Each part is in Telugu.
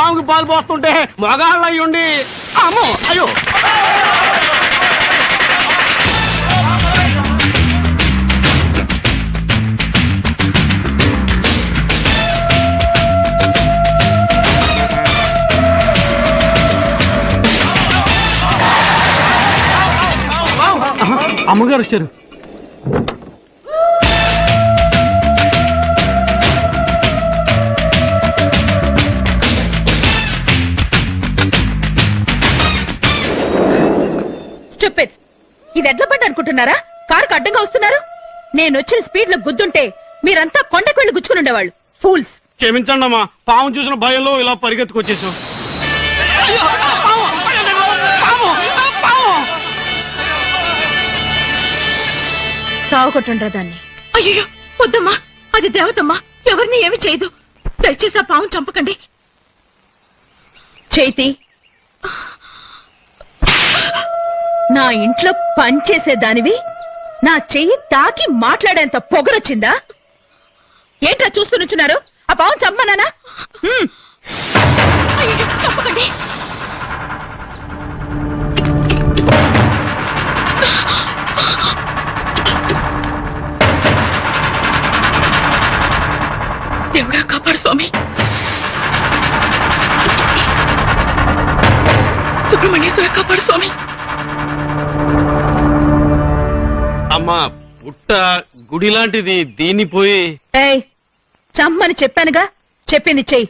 పాముకి పాలు పోస్తుంటే మగాళ్ళు అయ్యుండి అమ్మో అయ్యో. అమ్మగారు వచ్చారు. స్టూపిడ్స్. ఇది ఎడ్ల బండి అనుకుంటున్నారా? కారుకు అడ్డంగా వస్తున్నారు? నేను వచ్చిన స్పీడ్లో గుద్దుంటే మీరంతా కొండకు వెళ్ళి గుచ్చుకుని ఉండేవాళ్ళు. ఫూల్స్ క్షమించండి అమ్మా పాము చూసిన భయంలో ఇలా పరిగెత్తుకొచ్చేసాం. చావుకొట్టుండ్రా దాన్ని. అయ్యో వద్దమ్మా అది దేవతమ్మా ఎవరిని ఏమి చేయదు. దయచేసి ఆ పాము చంపకండి. చేతి నా ఇంట్లో పనిచేసేదానివి నా చెయ్యి తాకి మాట్లాడేంత పొగరొచ్చిందా? ఏంట్రా చూస్తూ నుంచున్నారు? ఆ పాము చంపనానా చంపకండి. దేవుడా కాపాడు స్వామి. సుబ్రహ్మణ్యేశ్వర కాపాడు స్వామి. అమ్మా పుట్ట గుడి లాంటిది దీన్ని పోయి ఏయ్ చమ్మని చెప్పానుగా. చెప్పింది చెయ్యి.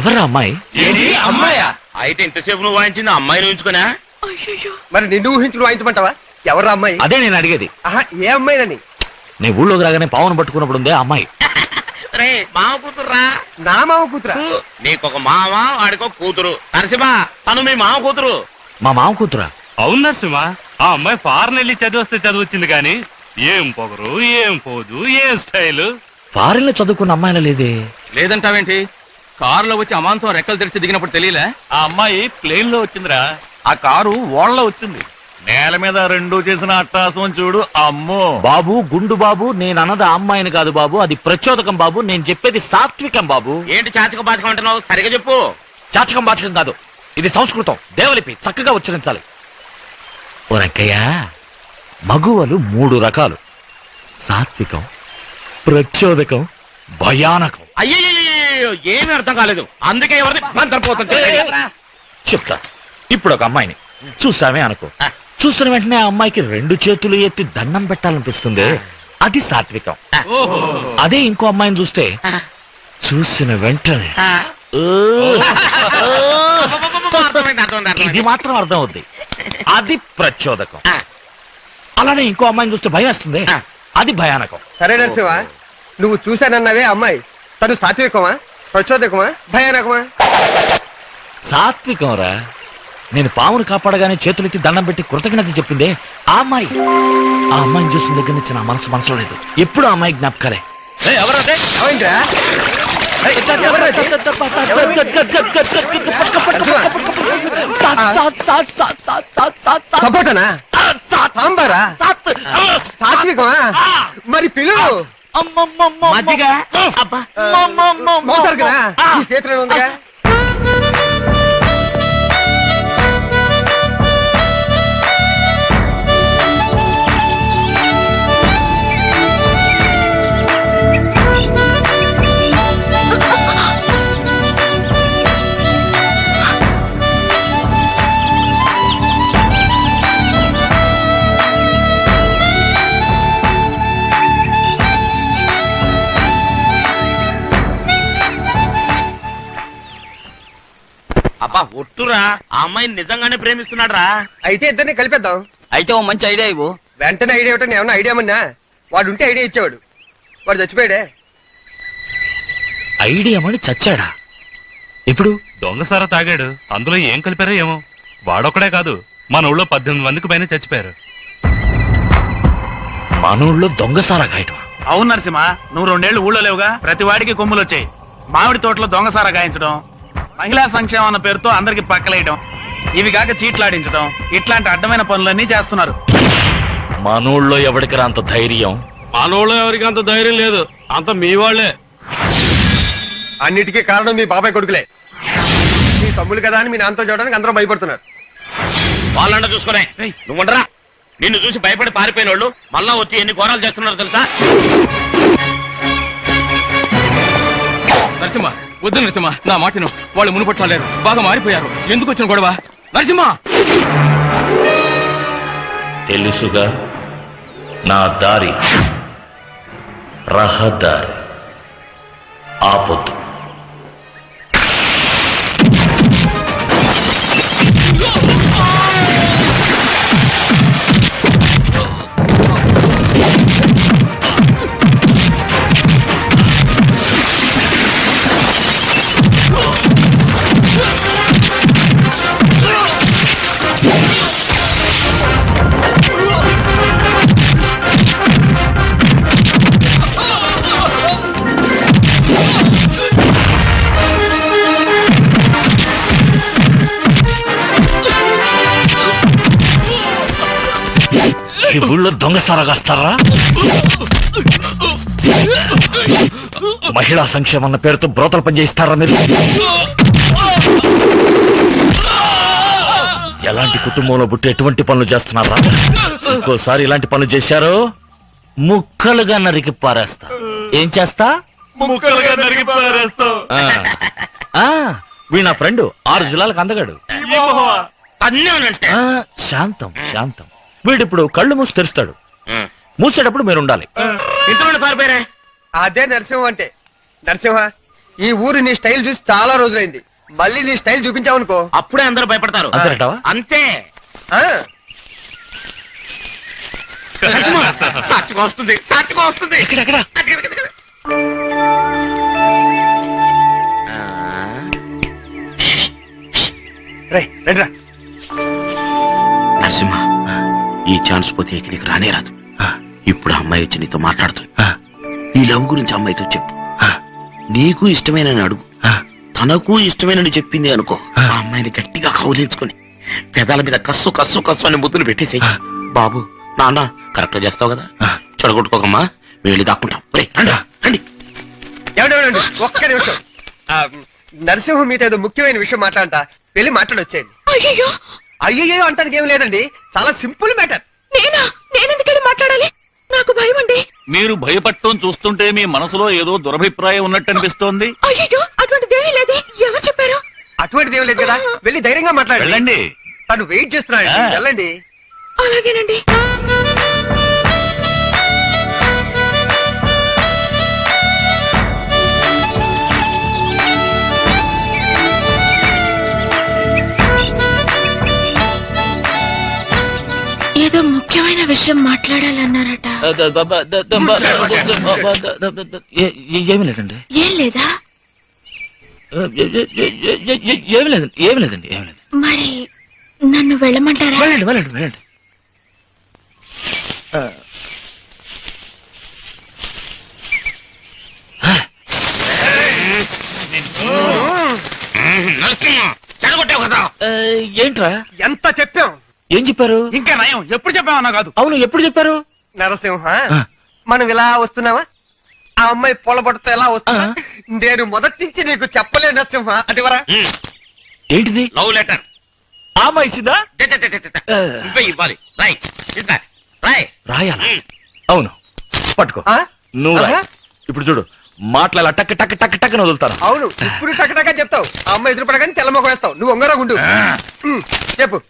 ఎవరా అమ్మాయి? అమ్మాయా? అయితే ఇంతసేపు నువ్వు వాయించింది అమ్మాయిని ఉంచుకున్నా మరి నిన్ను ఊహించుకుని వాయించమంటావా? ఎవరా అమ్మాయి? అదే నేను అడిగేది. ఆహా ఏ అమ్మాయినని? నేను ఊళ్ళోకి రాగానే పావును పట్టుకున్నప్పుడు ఉందే అమ్మాయి. రే మామ కూతురురా? నా మామ కూతురా? నీకొక మామ వాడికో కూతురు. నరసింహ తను మీ మామ కూతురు. మా మామ కూతురా? అవును నరసింహ ఆ అమ్మాయి ఫారెన్ వెళ్ళి చదివస్తే చదివచ్చింది కానీ ఏం పొగరు ఏం పోదు ఏం స్టైల్? ఫారెన్లో చదువుకున్న అమ్మాయిలా లేదే? లేదంటావేంటి? కారులో వచ్చి అమాంతం రెక్కలు తెరిచి దిగినప్పుడు తెలియలే? ఆ అమ్మాయి ప్లేన్లో వచ్చిందిరా. ఆ కారు ఓళ్ళ వచ్చింది. నేల మీద రెండు చేసిన అట్టాసం చూడు అమ్మో. బాబు గుండు బాబు నేను అన్నది ఆ అమ్మాయిని కాదు బాబు అది ప్రచోదకం బాబు నేను చెప్పేది సాత్వికం బాబు. ఏంటి చాచక బాచకం అంటున్నావు? సరిగా చెప్పు. చాచకం బాచకం కాదు ఇది సంస్కృతం దేవలిపి చక్కగా ఉచ్చరించాలి. ఓ రంకయ్య మగువలు మూడు రకాలు. సాత్వికం ప్రచోదకం భయానకం. అయ్యో ఏమీ అర్థం కాలేదు. అందుకే ఎవరిని మంత్రపోతుంది చెప్తా ఇప్పుడు ఒక అమ్మాయిని. చూసామే అనుకో. చూసిన వెంటనే ఆ అమ్మాయికి రెండు చేతులు ఎత్తి దండం పెట్టాలనిపిస్తుంది. అది సాత్వికం. అదే ఇంకో అమ్మాయిని చూస్తే చూసిన వెంటనే ఇది మాత్రం అర్థం అవుద్ది అది ప్రచోదకం. అలానే ఇంకో అమ్మాయిని చూస్తే భయం వేస్తుంది. అది భయానకం. సరే నరసింహ నువ్వు చూశానన్నవే అమ్మాయి. తను సాత్వికమా? ప్రచోదకమా భయానకమా సాత్వికం రా నేను పామును కాపాడగానే చేతులెత్తి దండం పెట్టి కృతజ్ఞత చెప్పిందే ఆ అమ్మాయి ఆ అమ్మాయిని చూసిన దగ్గర నుంచి నా మనసు మనసులో లేదు ఎప్పుడు ఆ అమ్మాయి జ్ఞాపకాలే ఎవరదే ఏమైందిరా ఏయ్, ఎవరు అది? సాత్, సాత్, సాత్, సాత్, సాత్, సాత్, సాత్, సాత్. సపోర్టనా సాంబారా సాత్వికమా మరి పిలువు మజ్జిగ? అబ్బా. మోతారు కదా? ఈ చేతిలో ఉందిగా? ఒట్టురా ఆ అమ్మాయిని నిజంగానే ప్రేమిస్తున్నాడు రా అయితే ఇద్దరిని కలిపేద్దాం. అయితే ఓ మంచి ఐడియా ఇవ్వు. వెంటనే ఐడియా ఇవ్వటం ఏమన్నా ఐడియా మన్నా వాడు ఉంటే ఐడియా ఇచ్చేవాడు. వాడు చచ్చిపోయాడే. ఐడియా మని చచ్చాడా? ఇప్పుడు దొంగసారా తాగాడు. అందులో ఏం కలిపారో ఏమో. వాడొక్కడే కాదు. మన ఊళ్ళో పద్దెనిమిది మందికి పైన చచ్చిపోయారు. మన ఊళ్ళో దొంగసారా కాయటం అవును నరసింహ నువ్వు రెండేళ్ళు ఊళ్ళో లేవుగా. ప్రతి వాడికి కొమ్ములు వచ్చాయి మామిడి తోటలో దొంగసారా గాయించడం మహిళా సంక్షేమం అన్న పేరుతో అందరికి పక్కలేయడం ఇవి కాక చీట్లాడించడం ఇట్లాంటి అడ్డమైన పనులన్నీ చేస్తున్నారు. మన ఊళ్ళో ఎవడికి రా అంత ధైర్యం? మనోళ్ళు ఎవరికి అంత ధైర్యం లేదు. అంత మీ వాళ్ళే. అన్నిటికీ కారణం మీ బాబాయ్ కొడుకులే. మీ తమ్ముడు కదా అని మీ నాన్నతో చూడడానికి అందరూ భయపడుతున్నారు. వాళ్ళంట చూసుకునే. నువ్వు ఉండరా. నిన్ను చూసి భయపడి పారిపోయిన వాళ్ళు మళ్ళా వచ్చి ఎన్ని ఘోరాలు చేస్తున్నారు తెలుసా? నరసింహ వద్దు నరసింహ నా మాటను వాళ్ళు మునుపట్టలేరు బాగా మారిపోయారు. ఎందుకు వచ్చిన గొడవ? నరసింహ! తెలుసుగా నా దారి రహదారి ఆపొద్దు. ఊళ్ళో దొంగసారా కాస్తారా? మహిళా సంక్షేమం అన్న పేరుతో బ్రోతలు పనిచేయిస్తారా మీరు? ఎలాంటి కుటుంబంలో పుట్టి ఎటువంటి పనులు చేస్తున్నారా? ఇంకోసారి ఇలాంటి పనులు చేశారు ముక్కలుగా నరికి పారేస్తా. ఏం చేస్తా? ముక్కలుగా నరికి పారేస్తావు వీడు నా ఫ్రెండ్ ఆరు జిల్లాలకు అందగాడు. శాంతం శాంతం. వీడిప్పుడు కళ్ళు మూసి తెరుస్తాడు. మూసేటప్పుడు మీరు ఉండాలి. ఇంట్లో పారిపోయారే? అదే నరసింహ అంటే. నరసింహ ఈ ఊరు నీ స్టైల్ చూసి చాలా రోజులైంది. మళ్ళీ నీ స్టైల్ చూపించావనుకో. అప్పుడే అందరూ భయపడతారు. అంతేనటావా అంతే. ఆ, సాక్షిగా వస్తుంది సాక్షిగా వస్తుంది. ఎక్కడెక్కడ రేయ్, రండిరా. నరసింహ. ఈ ఛాన్స్ పోతే ఇక నీకు రానే రాదు. ఇప్పుడు ఆ అమ్మాయి వచ్చి నీతో మాట్లాడుతుంది. నీ లవ్ గురించి అమ్మాయితో చెప్పు. నీకు ఇష్టమైన అడుగు. తనకు ఇష్టమైనని చెప్పింది అనుకో. ఆ. అమ్మాయిని గట్టిగా కౌలించుకొని పెదాల మీద కస్సు కస్సు కస్సు అని ముద్దులు పెట్టేసి బాబు నాన్న కరెక్ట్ చేస్తావు కదా? చెడగొట్టుకోకమ్మా మేము వెళ్ళి దాక్కుంటాం. ఒక్క నిమిషం. ఆ, నరసింహ మీతో ఏదో ముఖ్యమైన విషయం మాట్లాడంట. వెళ్ళి మాట్లాడొచ్చేయండి. అయ్యో అయ్యయ్యో అంటానికి ఏం లేదండి. చాలా సింపుల్ మ్యాటర్. నేనా? నేనెందుకెళ్ళి మాట్లాడాలి? నాకు భయం అండి. మీరు భయపడటం చూస్తుంటే మీ మనసులో ఏదో దురభిప్రాయం ఉన్నట్టు అనిపిస్తోంది. అయ్యో అటువంటిదేమీ లేదే. ఎవరు చెప్పారు? అటువంటిది ఏం లేదు కదా. వెళ్ళి ధైర్యంగా మాట్లాడండి. వెళ్ళండి. తను వెయిట్ చేస్తున్నాడు ఆ. వెళ్ళండి. అలాగేనండి. ముఖ్యమైన విషయం మాట్లాడాలన్నారట ఏమీ లేదండి ఏం లేదా ఏమీ లేదండి ఏమీ లేదండి ఏమీ లేదు మరి నన్ను వెళ్ళమంటారా వెళ్ళండి వెళ్ళండి వెళ్ళండి చెడగొట్టావు కదా ఏంట్రా ఎంత చెప్పాం ఏం చెప్పారు? ఇంకా నయం. ఎప్పుడు చెప్పామన్నా కాదు. అవును ఎప్పుడు చెప్పారు? నరసింహ. మనం ఇలా వస్తున్నావా? ఆ అమ్మాయి పొలబడుతో ఎలా వస్తున్నా. నేను మొదటి నుంచి నీకు చెప్పలే నరసింహ. అదివరా ఏంటిది? లవ్ లెటర్ ఆమె ఇచ్చిందా. నువ్వే ఇవ్వాలి. రాయ్. రాయ్. రాయాలా? అవును. పట్టుకో. ఆ? నువ్వు. ఇప్పుడు చూడు. మాట్లాడాల? టక్ టక్ టక్ టక్ అని వదులుతాను. అవును. ఇప్పుడు టకటకా చెప్తావు. ఆ అమ్మాయి ఎదురుపడగానే తెల్లమొక వేస్తావు. నువ్వు ఒంగరా గుండు చెప్పు.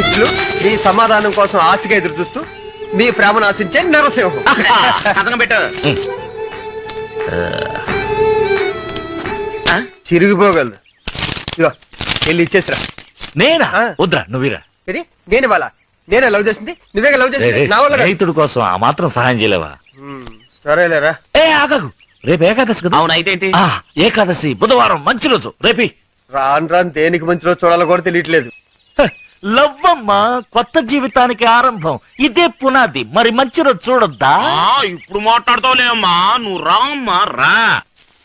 ఇట్లు మీ సమాధానం కోసం ఆశగా ఎదురు చూస్తూ మీ ప్రేమను ఆశించే నరసింహం. కథనం పెట్టు. చిరిగిపోగలదు ఇగో వెళ్ళి ఇచ్చేసిరా. నేనా? ఆ. వద్దురా నువ్వురా. ఇది నేను ఇవాళ నేనే లవ్ చేసింది? నువ్వే లవ్ చేసింది? నా వల్ల కాదు. రైతుడి కోసం ఆ మాత్రం సహాయం చేయలేవా? ఉమ్, సరేలేరా. ఏ ఆగకు రేపు ఏకాదశి కదా? అవును అయితే ఏంటి? ఆ, ఏకాదశి బుధవారం మంచి రోజు. రేపి రాను రాను దేనికి మంచిలో చూడాలో కూడా తెలియట్లేదు. లవ్వమ్మ కొత్త జీవితానికి ఆరంభం. ఇదే పునాది. మరి మంచి రోజు చూడొద్దా? ఇప్పుడు మాట్లాడతావులే అమ్మా. నువ్వు రామ్మా రా.